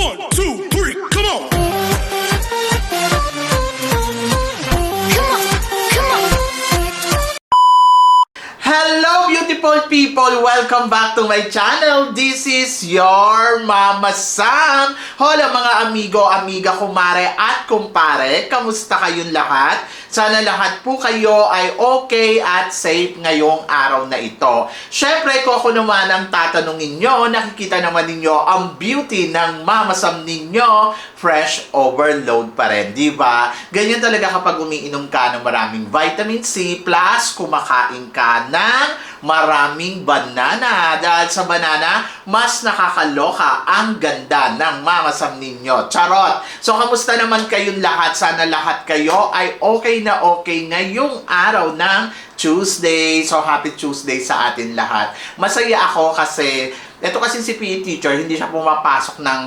One, two, Beautiful people! Welcome back to my channel. This is your Mama Sam. Hola mga amigo, amiga, kumare at kumpare. Kamusta kayong lahat? Sana lahat po kayo ay okay at safe ngayong araw na ito. Syempre, kung ako naman ang tatanungin nyo, nakikita naman ninyo ang beauty ng Mama Sam ninyo, fresh overload pa rin, di ba? Ganyan talaga kapag umiinom ka ng maraming vitamin C plus kumakain ka ng maraming banana. Dahil sa banana, mas nakakaloka ang ganda ng mamasam ninyo. Charot! So, kamusta naman kayong lahat? Sana lahat kayo ay okay na okay ngayong araw ng Tuesday. So, happy Tuesday sa atin lahat. Masaya ako kasi ito kasi si PE teacher, hindi siya pumapasok ng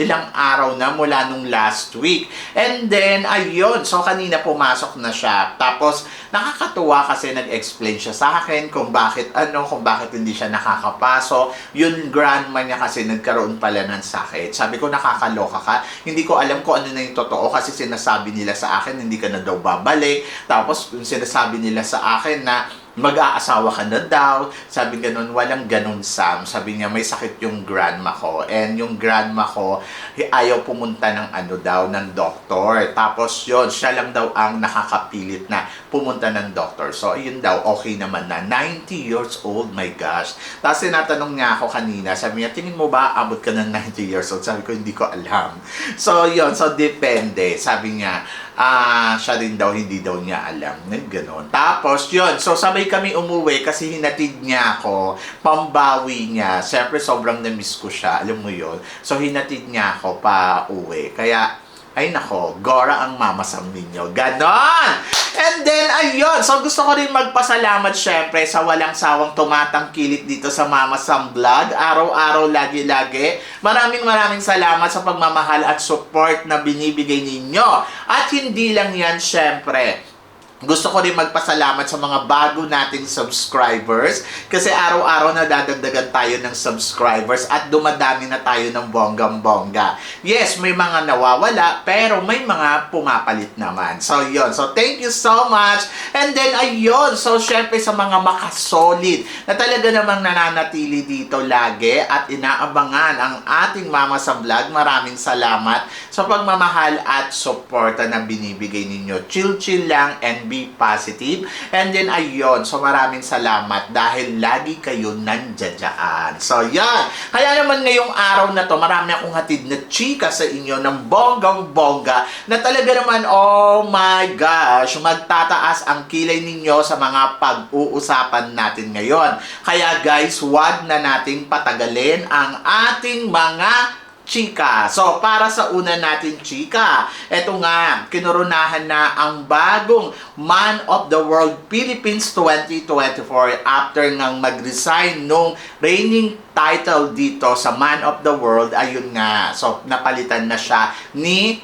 ilang araw na mula nung last week. And then, ayun, so kanina pumasok na siya. Tapos, nakakatuwa kasi nag-explain siya sa akin kung bakit, ano, kung bakit hindi siya nakakapasok. Yung grandma niya kasi nagkaroon pala ng sakit. Sabi ko, nakakaloka ka. Hindi ko alam kung ano na yung totoo kasi sinasabi nila sa akin, hindi ka na daw babalik. Tapos, sinasabi nila sa akin na mag-aasawa ka na daw. Sabi ganun, walang ganun Sam. Sabi niya, may sakit yung grandma ko. And yung grandma ko, ayaw pumunta ng ano daw, ng doktor. Tapos yon siya lang daw ang nakakapilit na pumunta ng doktor. So, yun daw, okay naman na. 90 years old, my gosh. Tapos tinatanong niya ako kanina, sabi niya, tingin mo ba abot ka ng 90 years old? Sabi ko, hindi ko alam. So, yon so depende. Sabi niya, ah, siya rin daw, hindi daw niya alam. Nag ganon. Tapos, yun. So, sabay kami umuwi kasi hinatid niya ako. Pambawi niya. Siyempre, sobrang na-miss ko siya. Alam mo yun. So, hinatid niya ako pa uwi. Kaya, ay nako, Gora ang mamasam ninyo. Ganon! And then, ayun. So, gusto ko rin magpasalamat syempre sa walang sawang tumatangkilik dito sa Mama Sam Vlog. Araw-araw, lagi-lagi. Maraming maraming salamat sa pagmamahal at support na binibigay ninyo. At hindi lang yan, syempre gusto ko rin magpasalamat sa mga bago nating subscribers kasi araw-araw na dadagdagan tayo ng subscribers at dumadami na tayo ng bonggang-bongga. Yes, may mga nawawala pero may mga pumapalit naman. So, yon So, thank you so much. And then, ayun. So, syempre sa mga makasolid na talaga namang nananatili dito lagi at inaabangan ang ating mama sa vlog. Maraming salamat sa pagmamahal at suporta na binibigay ninyo. Chill-chill lang and be positive. And then, ayun. So, maraming salamat dahil lagi kayo nandiyadyaan. So, yan. Kaya naman ngayong araw na to, marami akong hatid na chika sa inyo ng bonggang-bongga na talaga naman, oh my gosh, magtataas ang kilay ninyo sa mga pag-uusapan natin ngayon. Kaya guys, wag na nating patagalin ang ating mga chika. So, para sa una natin chika, eto nga, kinurunahan na ang bagong Man of the World Philippines 2024 after ngang mag-resign nung reigning title dito sa Man of the World. Ayun nga, so napalitan na siya ni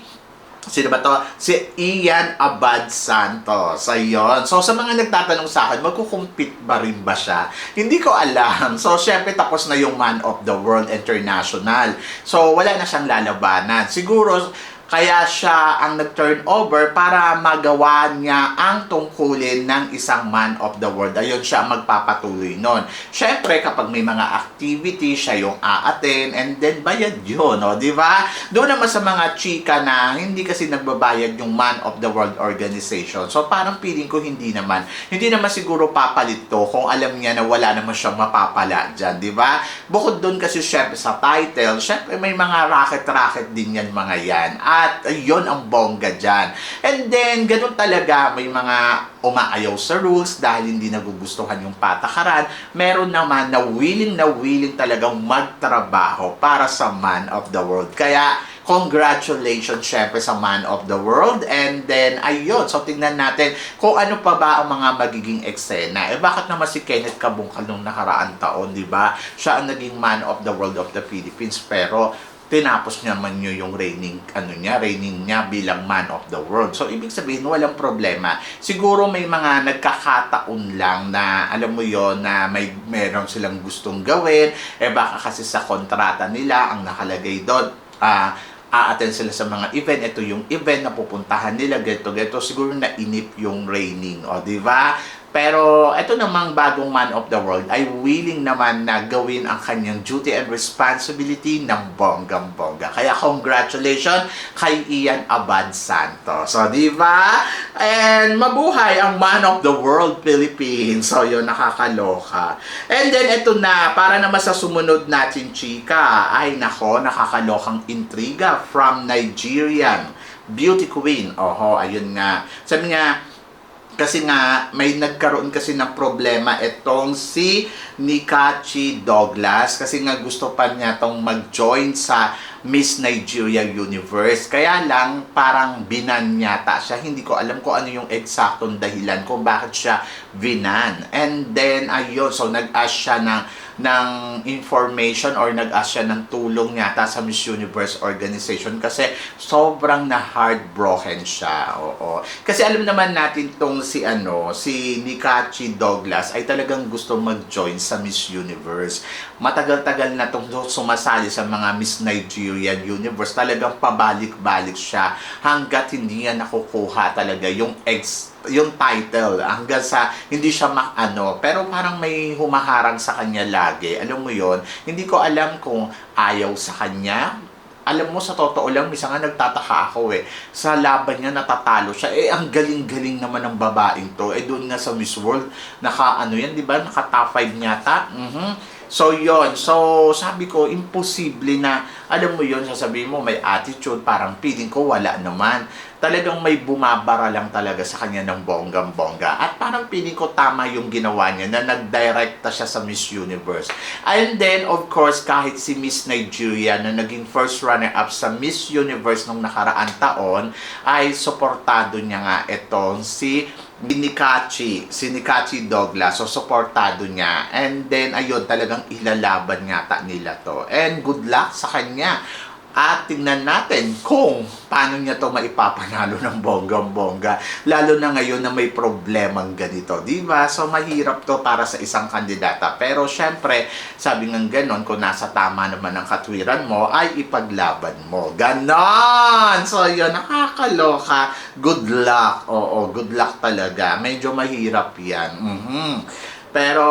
Sino ba to? Si Ian Abad Santos. Ayun. So, sa mga nagtatanong sa akin, magkukumpit ba rin ba siya? Hindi ko alam. So, syempre, tapos na yung Man of the World International. So, wala na siyang lalabanan. Siguro, kaya siya ang nag-turn over para magawa niya ang tungkulin ng isang man of the world. Ayun siya ang magpapatuloy nun. Siyempre, kapag may mga activity, siya yung aaten and then bayad yun, no? di ba? Doon naman sa mga chika na hindi kasi nagbabayad yung man of the world organization. So, parang feeling ko hindi naman. Hindi naman siguro papalit to kung alam niya na wala naman siyang mapapala dyan, di ba? Bukod doon kasi syempre sa title, syempre may mga racket-racket din yan mga yan. At ayun ang bongga dyan. And then, ganun talaga, may mga umaayaw sa rules dahil hindi nagugustuhan yung patakaran. Meron naman na willing na willing talagang magtrabaho para sa man of the world. Kaya, congratulations syempre sa man of the world. And then, ayun. So, tingnan natin kung ano pa ba ang mga magiging eksena. Eh, bakit naman si Kenneth Kabungkal nung nakaraang taon, di ba? Siya ang naging man of the world of the Philippines. Pero, tinapos naman nyo yung reigning, ano niya, reigning niya bilang man of the world. So, ibig sabihin, walang problema. Siguro may mga nagkakataon lang na, alam mo yon na may meron silang gustong gawin, eh baka kasi sa kontrata nila, ang nakalagay doon, ah, a-attend sila sa mga event. Ito yung event na pupuntahan nila, ganito, ganito. Siguro nainip yung raining, o, di ba? Pero ito namang bagong man of the world ay willing naman na gawin ang kanyang duty and responsibility ng bonggang-bongga. Kaya congratulations kay Ian Abad Santos. So, di ba? And mabuhay ang man of the world Philippines. So, yun, nakakaloka. And then, ito na, para naman sa sumunod natin, chika, ay nako, nakakalokang intriga from Nigerian beauty queen. Oho, ayun nga. Sabi nga, kasi nga, may nagkaroon kasi ng problema itong si Nikachi Douglas kasi nga gusto pa niya tong mag-join sa Miss Nigeria Universe. Kaya lang, parang binan yata siya. Hindi ko alam kung ano yung eksaktong dahilan kung bakit siya binan. And then, ayun, so nag-ask siya ng, ng information or nag-ask siya ng tulong yata sa Miss Universe organization kasi sobrang na heartbroken siya. Oo. Kasi alam naman natin tong si ano, si Nikachi Douglas ay talagang gusto mag-join sa Miss Universe. Matagal-tagal na tong sumasali sa mga Miss Nigerian Universe. Talagang pabalik-balik siya hanggat hindi niya nakukuha talaga yung ex yung title hanggang sa hindi siya mak ano pero parang may humaharang sa kanya lagi. Alam mo yon hindi ko alam kung ayaw sa kanya. Alam mo sa totoo lang misa nga nagtataka ako eh. Sa laban niya natatalo siya. Eh ang galing-galing naman ng babaeng to. Eh doon nga sa Miss World naka ano yan di ba? Naka top 5 yata mhm. So, yon So, sabi ko, imposible na, alam mo yon sasabihin mo, may attitude, parang feeling ko wala naman. Talagang may bumabara lang talaga sa kanya ng bonggang-bongga. At parang feeling ko tama yung ginawa niya na nagdirekta siya sa Miss Universe. And then, of course, kahit si Miss Nigeria na naging first runner-up sa Miss Universe nung nakaraan taon, ay suportado niya nga itong si Nikachi, si Nikachi Douglas, so supportado niya. And then, ayun, talagang ilalaban yata nila to. And good luck sa kanya. At tingnan natin kung paano niya to maipapanalo ng bonggang-bongga. Lalo na ngayon na may problemang ganito. di ba So, mahirap to para sa isang kandidata. Pero, syempre, sabi ng ganon, kung nasa tama naman ang katwiran mo, ay ipaglaban mo. Ganon! So, yun, nakakaloka. Good luck. Oo, good luck talaga. Medyo mahirap yan. Mhm. Pero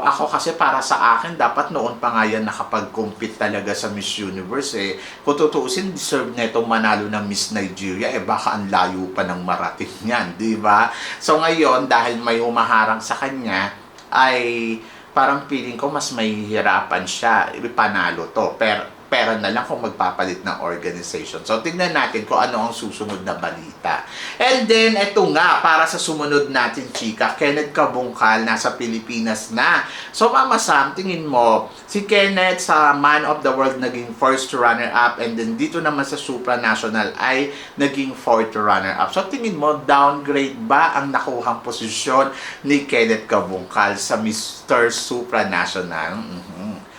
ako kasi para sa akin, dapat noon pa nga yan nakapag-compete talaga sa Miss Universe eh. Kung tutuusin, deserve na itong manalo ng Miss Nigeria, eh baka ang layo pa ng marating yan, di ba? So ngayon, dahil may humaharang sa kanya, ay parang feeling ko mas mahihirapan siya ipanalo to. Pero pera na lang kung magpapalit ng organization. So, tingnan natin kung ano ang susunod na balita. And then, eto nga, para sa sumunod natin, chika, Kenneth Kabungkal, nasa Pilipinas na. So, Mama Sam, tingin mo, si Kenneth sa Man of the World naging first runner-up and then dito naman sa supranational ay naging fourth runner-up. So, tingin mo, downgrade ba ang nakuhang posisyon ni Kenneth Kabungkal sa Mr. Supranational? Mhm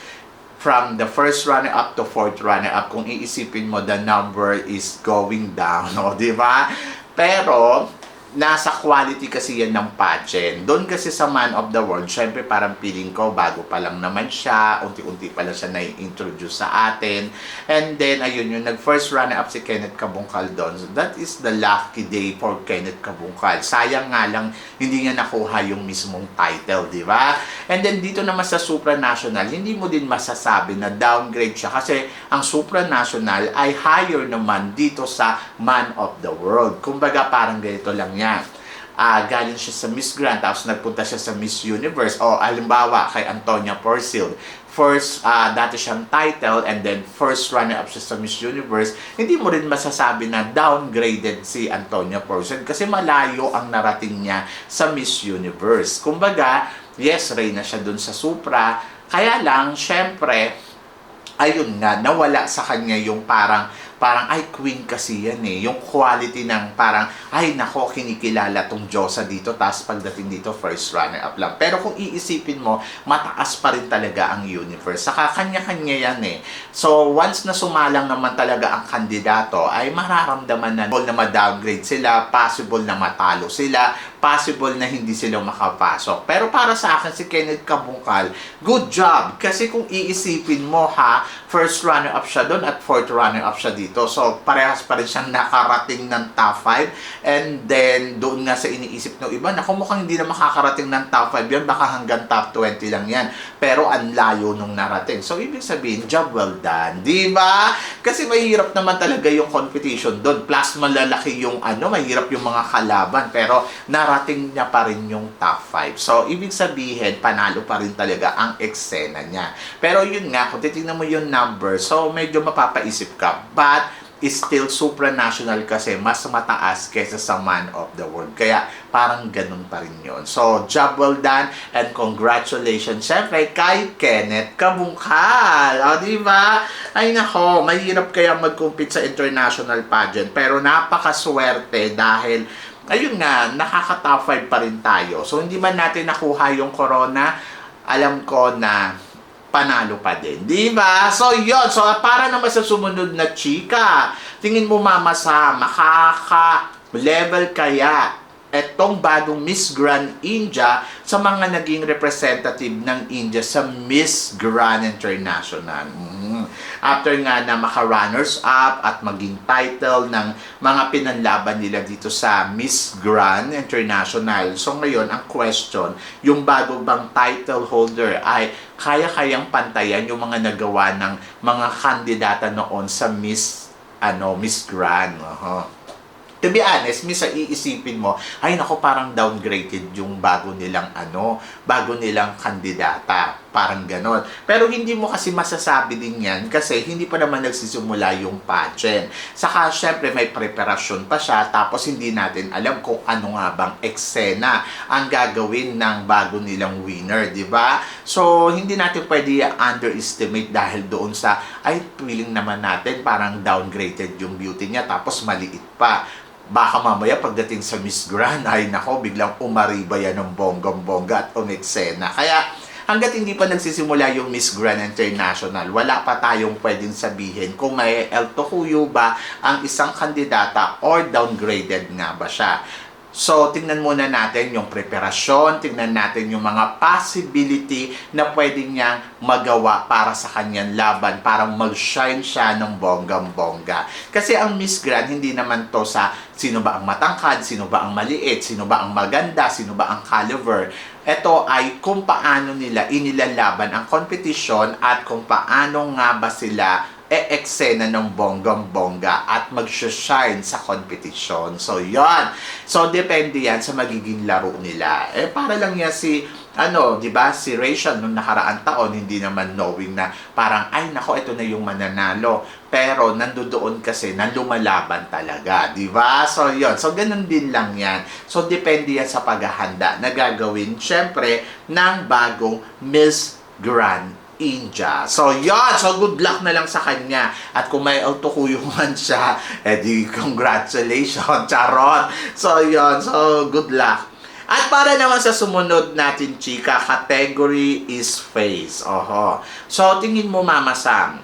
from the first runner up to fourth runner up kung iisipin mo the number is going down no di ba? Pero nasa quality kasi yan ng pageant. Doon kasi sa Man of the World, syempre parang feeling ko, bago pa lang naman siya, unti-unti pa lang siya na-introduce sa atin. And then, ayun yung nag-first runner-up si Kenneth Kabungkal doon. So, that is the lucky day for Kenneth Kabungkal. Sayang nga lang, hindi niya nakuha yung mismong title, di ba? And then, dito naman sa supranational, hindi mo din masasabi na downgrade siya kasi ang supranational ay higher naman dito sa Man of the World. Kumbaga, parang ganito lang yan ah galing siya sa Miss Grand tapos nagpunta siya sa Miss Universe. O halimbawa kay Antonia Porcil. First ah, dati siyang title and then first runner up siya sa Miss Universe. Hindi mo rin masasabi na downgraded si Antonia Porcil kasi malayo ang narating niya sa Miss Universe. Kumbaga yes reyna siya dun sa Supra. Kaya lang syempre ayun nga, nawala sa kanya yung parang parang, ay, queen kasi yan eh. Yung quality ng parang, ay, nako, kinikilala tong Diyosa dito, tapos pagdating dito, first runner-up lang. Pero kung iisipin mo, mataas pa rin talaga ang universe. Saka kanya-kanya yan eh. So, once na sumalang naman talaga ang kandidato, ay mararamdaman na na ma-downgrade sila, possible na matalo sila, possible na hindi sila makapasok. Pero para sa akin, si Kenneth Kabungkal, good job. Kasi kung iisipin mo ha, first runner-up siya doon at fourth runner-up siya dito. So, parehas pa rin siyang nakarating ng top 5. And then, doon nga sa iniisip ng iba, naku mukhang hindi na makakarating ng top 5 yan, baka hanggang top 20 lang yan. Pero ang layo nung narating. So, ibig sabihin, job well done. Di ba? Kasi mahirap naman talaga yung competition doon. Plus, malalaki yung ano, mahirap yung mga kalaban. Pero, narating niya pa rin yung top 5. So, ibig sabihin, panalo pa rin talaga ang eksena niya. Pero yun nga, kung titignan mo yung number, so medyo mapapaisip ka. But, is still supranational kasi mas mataas kaysa sa man of the world. Kaya parang ganun pa rin yun. So, job well done and congratulations syempre kay Kenneth Kabungkal. O, di ba? Ay nako, mahirap kaya mag-compete sa international pageant pero napakaswerte dahil ayun nga, nakaka-top 5 pa rin tayo. So, hindi man natin nakuha yung corona, alam ko na panalo pa din. Di ba? So, yun. So, para naman sa sumunod na chika, tingin mo mama sa makaka-level kaya etong bagong Miss Grand India sa mga naging representative ng India sa Miss Grand International. Mhm. After nga na maka-runners up at maging title ng mga pinanlaban nila dito sa Miss Grand International. So ngayon, ang question, yung bago bang title holder ay kaya-kayang pantayan yung mga nagawa ng mga kandidata noon sa Miss ano Miss Grand. Oho. To be honest, misa iisipin mo, ay nako parang downgraded yung bago nilang ano, bago nilang kandidata. Parang ganon. Pero hindi mo kasi masasabi din yan kasi hindi pa naman nagsisimula yung pageant. Saka syempre may preparasyon pa siya tapos hindi natin alam kung ano nga bang eksena ang gagawin ng bago nilang winner, di ba? So, hindi natin pwede underestimate dahil doon sa, ay, feeling naman natin parang downgraded yung beauty niya tapos maliit pa baka mamaya pagdating sa Miss Grand, ay nako, biglang umariba yan ng bonggang-bongga at umeksena. Kaya, hanggat hindi pa nagsisimula yung Miss Grand International, wala pa tayong pwedeng sabihin kung may El Tokuyo ba ang isang kandidata or downgraded nga ba siya. So, tingnan muna natin yung preparasyon, tingnan natin yung mga possibility na pwede niyang magawa para sa kanyang laban, para mag-shine siya ng bonggang-bongga. Kasi ang Miss Grand, hindi naman to sa sino ba ang matangkad, sino ba ang maliit, sino ba ang maganda, sino ba ang caliber. Ito ay kung paano nila inilalaban ang kompetisyon at kung paano nga ba sila e-eksena ng bonggang-bongga at mag-shine sa competition. So, yon So, depende yan sa magiging laro nila. Eh, para lang yan si, ano, di ba, si Rachel nung nakaraang taon, hindi naman knowing na parang, ay, nako, ito na yung mananalo. Pero, nandoon kasi na lumalaban talaga, di ba? So, yon So, ganun din lang yan. So, depende yan sa paghahanda na gagawin, syempre, ng bagong Miss Grand India. So, yon So, good luck na lang sa kanya. At kung may autokuyuhan siya, edi congratulations, charot. So, yon So, good luck. At para naman sa sumunod natin, chika, category is face. Oho. So, tingin mo, Mama Sam,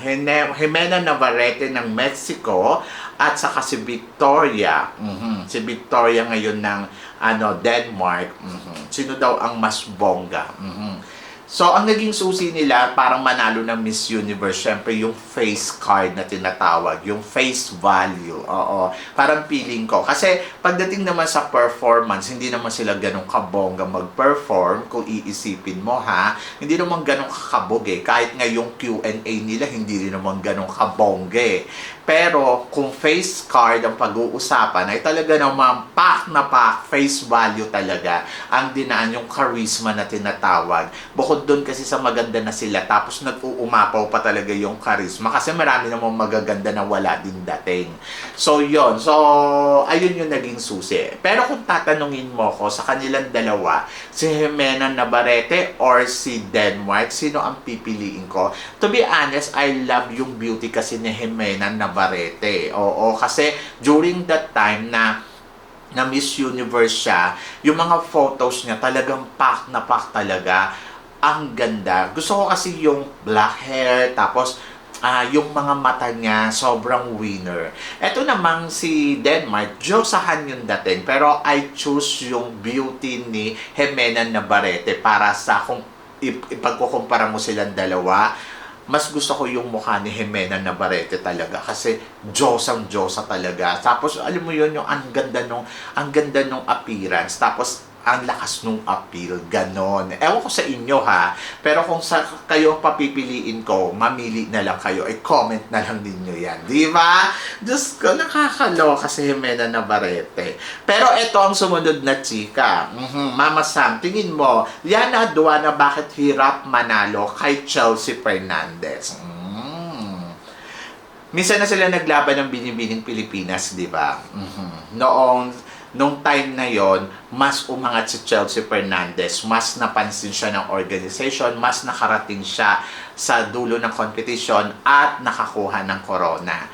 Hene- Jimena Navarrete ng Mexico at saka si Victoria. Mhm. Si Victoria ngayon ng ano, Denmark. Mhm. Sino daw ang mas bongga? Mhm. So, ang naging susi nila, parang manalo ng Miss Universe, syempre yung face card na tinatawag, yung face value. Oo. Parang feeling ko. Kasi, pagdating naman sa performance, hindi naman sila ganun kabongga mag-perform, kung iisipin mo ha. Hindi naman ganun kakabog eh. Kahit nga yung Q&A nila, hindi rin naman ganun kabongga eh. Pero, kung face card ang pag-uusapan, ay talaga naman pack na pack, face value talaga, ang dinaan yung charisma na tinatawag. Bukod bukod doon kasi sa maganda na sila, tapos nag-uumapaw pa talaga yung charisma kasi marami namang magaganda na wala din dating. So, yon So, ayun yung naging susi. Pero kung tatanungin mo ko sa kanilang dalawa, si Jimena Navarrete or si Denmark, sino ang pipiliin ko? To be honest, I love yung beauty kasi ni Jimena Navarrete. Oo, kasi during that time na na Miss Universe siya, yung mga photos niya talagang pack na pack talaga. Ang ganda. Gusto ko kasi yung black hair, tapos ah yung mga mata niya, sobrang winner. Ito namang si Denmark, Diyosahan yung dating. Pero I choose yung beauty ni Jimena Navarrete para sa kung ip- ipagkukumpara mo silang dalawa mas gusto ko yung mukha ni Jimena Navarrete talaga kasi Diyos ang Diyosa talaga. Tapos alam mo yun yung ang ganda nung ang ganda nung appearance. Tapos ang lakas nung appeal, ganon. Ewan ko sa inyo ha, pero kung sa kayo papipiliin ko, mamili na lang kayo, ay comment na lang ninyo yan. Di ba? Diyos ko, nakakaloka si Jimena Navarrete. Pero ito ang sumunod na chika. Mhm, Mama Sam, tingin mo, Liana Aduana, bakit hirap manalo kay Chelsea Fernandez? Mm. Minsan na sila naglaban ng binibining Pilipinas, di ba? Mhm. Noong nung time na yon, mas umangat si Chelsea Fernandez, mas napansin siya ng organization, mas nakarating siya sa dulo ng competition at nakakuha ng corona.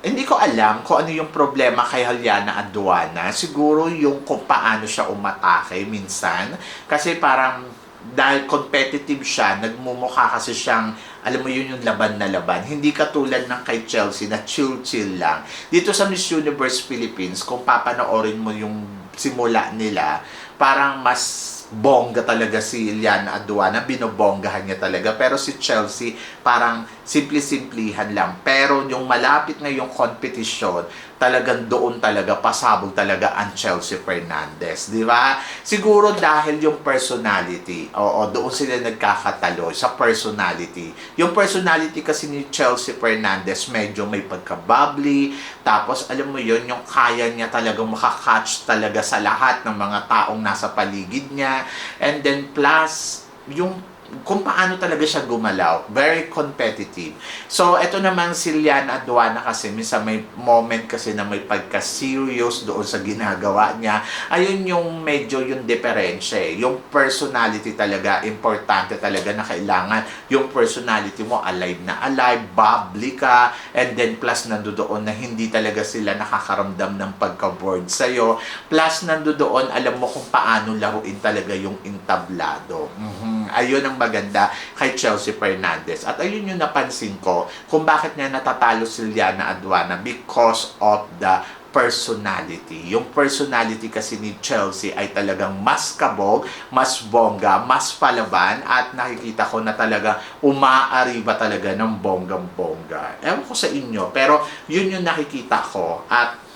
Hindi ko alam kung ano yung problema kay Halyana Aduana. Siguro yung kung paano siya umatake minsan. Kasi parang dahil competitive siya, nagmumukha kasi siyang, alam mo yun yung laban na laban. Hindi katulad ng kay Chelsea na chill-chill lang. Dito sa Miss Universe Philippines, kung papanoorin mo yung simula nila, parang mas bongga talaga si Liana Aduana, binobonggahan niya talaga. Pero si Chelsea, parang simple-simplihan lang. Pero yung malapit na yung competition, talagang doon talaga, pasabog talaga ang Chelsea Fernandez. Di ba? Siguro dahil yung personality, oo, doon sila nagkakatalo sa personality. Yung personality kasi ni Chelsea Fernandez, medyo may pagka-bubbly, tapos alam mo yun, yung kaya niya talagang makakatch talaga sa lahat ng mga taong nasa paligid niya. And then plus, yung kung paano talaga siya gumalaw. Very competitive. So, ito naman si Liana Aduana kasi minsan may moment kasi na may pagka-serious doon sa ginagawa niya. Ayun yung medyo yung diferensya eh. Yung personality talaga, importante talaga na kailangan yung personality mo alive na alive, bubbly ka, and then plus nandoon na hindi talaga sila nakakaramdam ng pagka-bored sa'yo. Plus nandoon, alam mo kung paano laruin talaga yung entablado. Mhm. Ayun ang maganda kay Chelsea Fernandez. At ayun yung napansin ko kung bakit niya natatalo si Liana Aduana because of the personality. Yung personality kasi ni Chelsea ay talagang mas kabog, mas bongga, mas palaban at nakikita ko na talaga umaariba talaga ng bonggang-bongga. Ewan ko sa inyo, pero yun yung nakikita ko at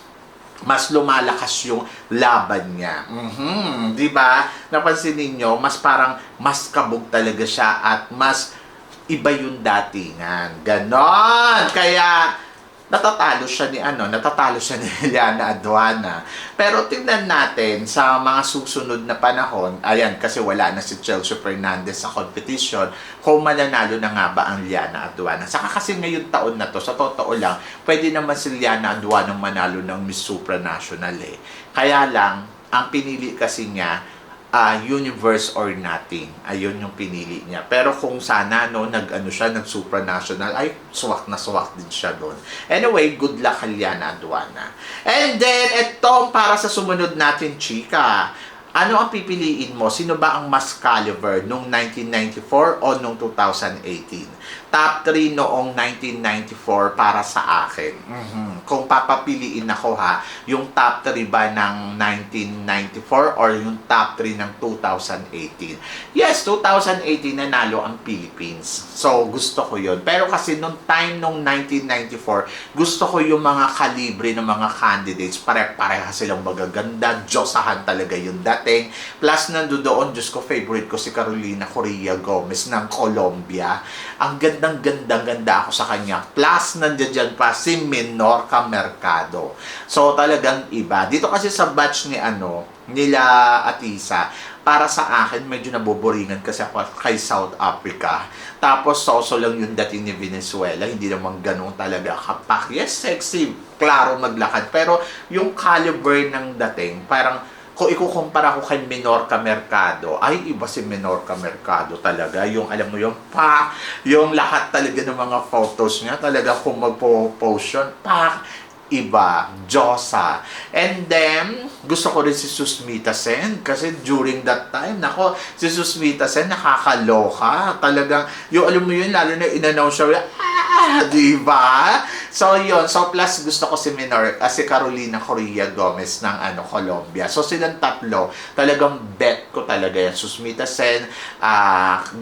mas lumalakas yung laban niya. Mhm, 'di ba? Napansin niyo, mas parang mas kabog talaga siya at mas iba yung datingan. Ganon. Kaya natatalo siya ni ano, natatalo siya ni Liana Aduana. Pero tingnan natin sa mga susunod na panahon, ayan kasi wala na si Chelsea Fernandez sa competition, kung mananalo na nga ba ang Liana Aduana. Saka kasi ngayong taon na to, sa totoo lang, pwede naman si Liana Aduana manalo ng Miss Supranational eh. Kaya lang, ang pinili kasi niya, ah, universe or nothing. Ayun yung pinili niya. Pero kung sana, no, nag, ano siya, nag supranational, ay, suwak na suwak din siya doon. Anyway, good luck, Halyana Aduana. And then, ito, para sa sumunod natin, chika. Ano ang pipiliin mo? Sino ba ang mas caliber nung 1994 o nung 2018? Top 3 noong 1994 para sa akin. Mhm. Kung papapiliin ako ha, yung top 3 ba ng 1994 or yung top 3 ng 2018? Yes, 2018 nanalo ang Philippines. So, gusto ko yun. Pero kasi nung time nung 1994, gusto ko yung mga kalibre ng mga candidates. Pare-pareha silang magaganda. Diyosahan talaga yung dating. Plus, nandoon, Diyos ko, favorite ko si Carolina Correa Gomez ng Colombia. Ang gandang-gandang-ganda ako sa kanya. Plus, nandiyan dyan pa si Minorca Mercado. So, talagang iba. Dito kasi sa batch ni ano, nila Atisa, para sa akin, medyo naboboringan kasi ako kay South Africa. Tapos, soso lang yung dating ni Venezuela. Hindi naman ganun talaga kapak. Yes, sexy. Klaro maglakad. Pero, yung caliber ng dating, parang kung ikukumpara ko kay Menorca Mercado, ay iba si Menorca Mercado talaga. Yung alam mo yung pa, yung lahat talaga ng mga photos niya, talaga kung magpo-post yun, pa, iba, Diyosa. And then, gusto ko rin si Susmita Sen kasi during that time, nako, si Susmita Sen nakakaloka. Talagang, yung alam mo yun, lalo na in-announce siya, ah, di? So, yun. So, plus gusto ko si Minor, ah, si Carolina Correa Gomez ng ano, Colombia. So, silang tatlo, talagang bet ko talaga yan. Susmita Sen,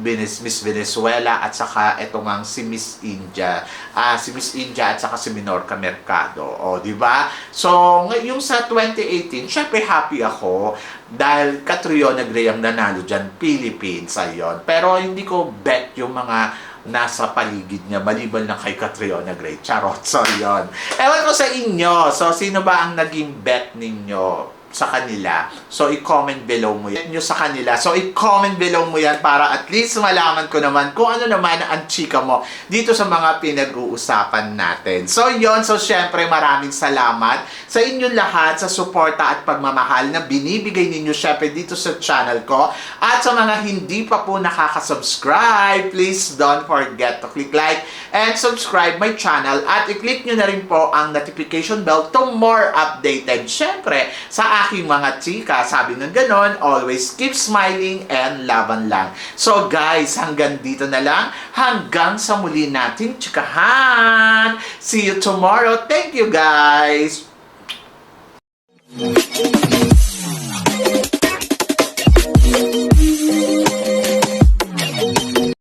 Venes- Miss Venezuela, at saka etong ang si Miss India. Ah, si Miss India at saka si Minorca Mercado. O, di ba? So, yung sa 2018, syempre happy ako dahil Catriona Gray ang nanalo dyan, Philippines, ayun. Pero hindi ko bet yung mga nasa paligid niya, maliban lang kay Catriona Gray. Charot, so yun. Ewan ko sa inyo, so sino ba ang naging bet ninyo sa kanila? So, i-comment below mo yan sa kanila. So, i-comment below mo yan para at least malaman ko naman kung ano naman ang chika mo dito sa mga pinag-uusapan natin. So, yon So, syempre, maraming salamat sa inyong lahat sa suporta at pagmamahal na binibigay ninyo syempre dito sa channel ko. At sa mga hindi pa po nakaka-subscribe, please don't forget to click like and subscribe my channel at i-click nyo na rin po ang notification bell to more updated. Syempre, sa aking mga chika, sabi ng ganon, always keep smiling and laban lang. So guys, hanggang dito na lang. Hanggang sa muli nating chikahan. See you tomorrow. Thank you guys.